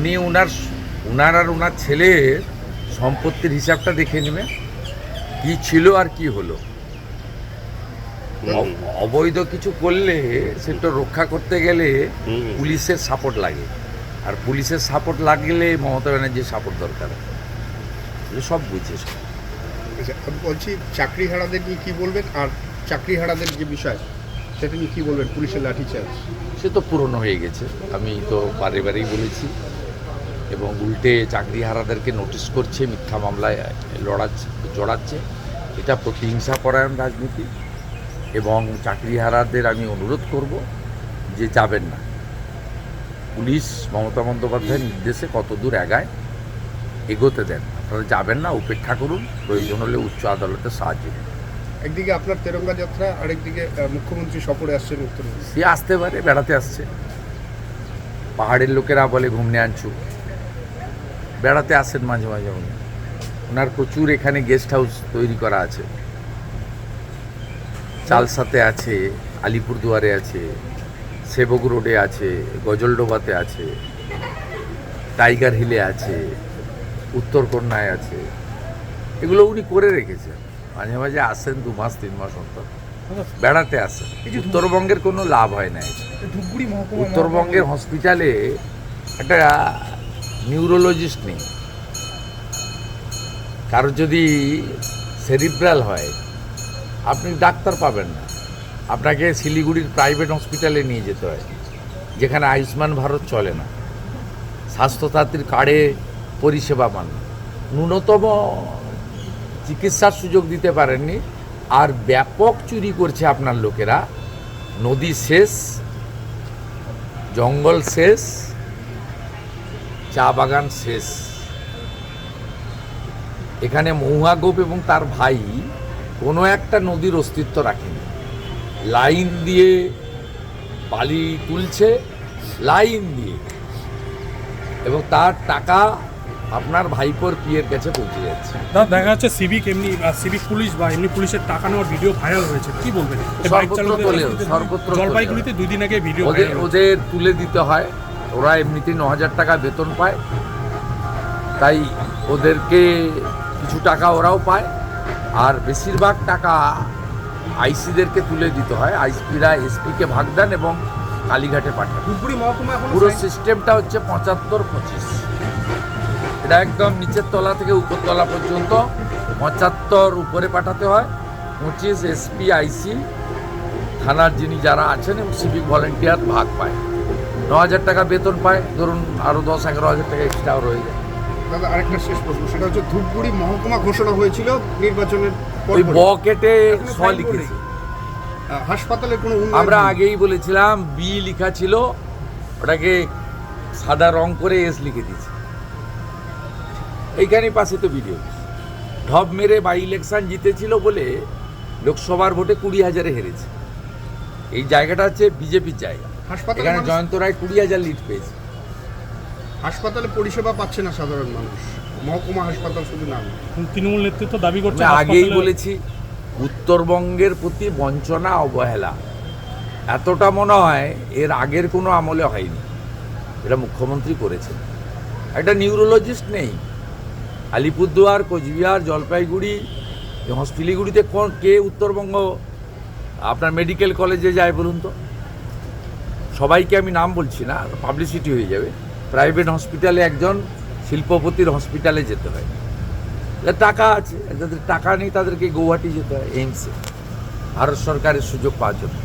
উনি উনার উনার আর ওনার ছেলের সম্পত্তির হিসাবটা দেখে নেবেন কি ছিল আর কি হলো। অবৈধ কিছু করলে সেটা রক্ষা করতে গেলে পুলিশের সাপোর্ট লাগে। আর পুলিশের সাপোর্ট লাগলে মমতা ব্যানার্জির সাপোর্ট দরকার। সব বুঝছে সব। আচ্ছা, বলছি চাকরি হারাদের নিয়ে কি বলবেন? আর চাকরি হারাদের যে বিষয় সেটা নিয়ে কি বলবেন? পুলিশের লাঠিচার্জ। সে তো পুরনো হয়ে গেছে। আমি তো বারে বারেই বলেছি। এবং উল্টে চাকরি হারাদেরকে নোটিশ করছে মিথ্যা মামলায় লড়াচ্ছে জড়াচ্ছে। এটা প্রতিহিংসা পরায়ণ রাজনীতি এবং চাকরি হারাদের আমি অনুরোধ করব যে যাবেন না। পুলিশ মমতা বন্দ্যোপাধ্যায়ের নির্দেশে কত দূর এগায় এগোতে দেন আপনারা যাবেন না উপেক্ষা করুন প্রয়োজন হলে উচ্চ আদালতের সাহায্য নিন। একদিকে আপনার তেরঙ্গা যাত্রা আরেকদিকে মুখ্যমন্ত্রী সফরে আসছেন উত্তরবঙ্গে সে আসতে পারে বেড়াতে আসছে। পাহাড়ের লোকেরা বলে ঘুমনে আনছু বেড়াতে আসেন মাঝে মাঝে উনি। ওনার প্রচুর এখানে গেস্ট হাউস তৈরি করা আছে। চালসাতে আছে আলিপুরদুয়ারে আছে সেবক রোডে আছে গজলডোবাতে আছে টাইগার হিলে আছে উত্তরকন্যায় আছে। এগুলো উনি করে রেখেছেন। মাঝে মাঝে আসেন দু মাস তিন মাস অন্তর। বেড়াতে আসেন। উত্তরবঙ্গের কোনো লাভ হয় না উত্তরবঙ্গের হসপিটালে একটা নিউরোলজিস্ট নেই। কারও যদি সেরিব্রাল হয়, আপনি ডাক্তার পাবেন না। আপনাকে শিলিগুড়ির প্রাইভেট হসপিটালে নিয়ে যেতে হয়, যেখানে আয়ুষ্মান ভারত চলে না। স্বাস্থ্যসাথীর কার্ডে পরিষেবা পান ন্যূনতম চিকিৎসার সুযোগ দিতে পারেননি। আর ব্যাপক চুরি করছে আপনার লোকেরা। নদী শেষ, জঙ্গল শেষ চা বাগান শেষ। এখানে মহুয়া গোপ এবং তার ভাই কোনো একটা নদীর অস্তিত্ব রাখেনি। লাইন দিয়ে বালি তুলছে লাইন দিয়ে। এবং তার টাকা আপনার ভাইপোর পিয়ের কাছে পৌঁছে যাচ্ছে। দাদা দেখা যাচ্ছে সিভিক এমনি সিভিক পুলিশ বা এমনি পুলিশের টাকা নেওয়ার ভিডিও ভাইরাল হয়েছে। কি বলবেন? সর্বত্র জলপাইগুড়িতে দুই দিন আগে ভিডিও ওদের তুলে দিতে হয়। ওরা এমনিতেই ন হাজার টাকা বেতন পায়। তাই ওদেরকে কিছু টাকা ওরাও পায়। আর বেশিরভাগ টাকা আইসিদেরকে তুলে দিতে হয়। আইসপিরা এসপিকে ভাগ দেন এবং কালীঘাটে পাঠান। পুরো সিস্টেমটা হচ্ছে পঁচাত্তর পঁচিশ। এটা একদম নিচের তলা থেকে উপরতলা পর্যন্ত পঁচাত্তর উপরে পাঠাতে হয়। পঁচিশ এসপি আইসি থানার যিনি যারা আছেন এবং সিভিক ভলেন্টিয়ার ভাগ পায়। ন হাজার টাকা বেতন পায় ধরুন আরও দশ এগারো হাজার টাকা এক্সট্রাও রয়ে যায়। দাদা আরেকটা শেষ প্রশ্ন সেটা হচ্ছে ধূপগুড়ি মহকুমা ঘোষণা হয়েছিল নির্বাচনের ওই পরই। ব কেটে এখনও স লিখেছে। আহ, হাসপাতালের কোনো আমরা আগেই বলেছিলাম বি লেখা ছিল ওটাকে সাদা রং করে এস লিখে দিয়েছি। এইখানে পাশে তো ভিডিও ঢপ মেরে বাই ইলেকশন জিতেছিল বলে লোকসভার ভোটে কুড়ি হাজারে হেরেছে। এই জায়গাটা হচ্ছে বিজেপির জায়গা। হাসপাতালে এখানে জয়ন্ত রায় কুড়ি হাজার লিড পেয়েছে। হাসপাতালে পরিষেবা পাচ্ছে না সাধারণ মানুষ। মহকুমা হাসপাতাল শুধু নাম তৃণমূল নেতৃত্ব দাবি করছে আমি আগেই বলেছি উত্তরবঙ্গের প্রতি বঞ্চনা অবহেলা। এতটা মনে হয় এর আগের কোনো আমলে হয়নি। এটা মুখ্যমন্ত্রী করেছেন। একটা নিউরোলজিস্ট নেই। আলিপুরদুয়ার কোচবিহার জলপাইগুড়ি এই কোন কে উত্তরবঙ্গ আপনার মেডিকেল কলেজে যায় বলুন তো? সবাইকে আমি নাম বলছি না পাবলিসিটি হয়ে যাবে। প্রাইভেট হসপিটালে একজন শিল্পপতির হসপিটালে যেতে হয়। টাকা আছে, যাদের টাকা নেই তাদেরকে গৌহাটি যেতে হয়, এইমসে। ভারত সরকারের সুযোগ পাওয়ার জন্য।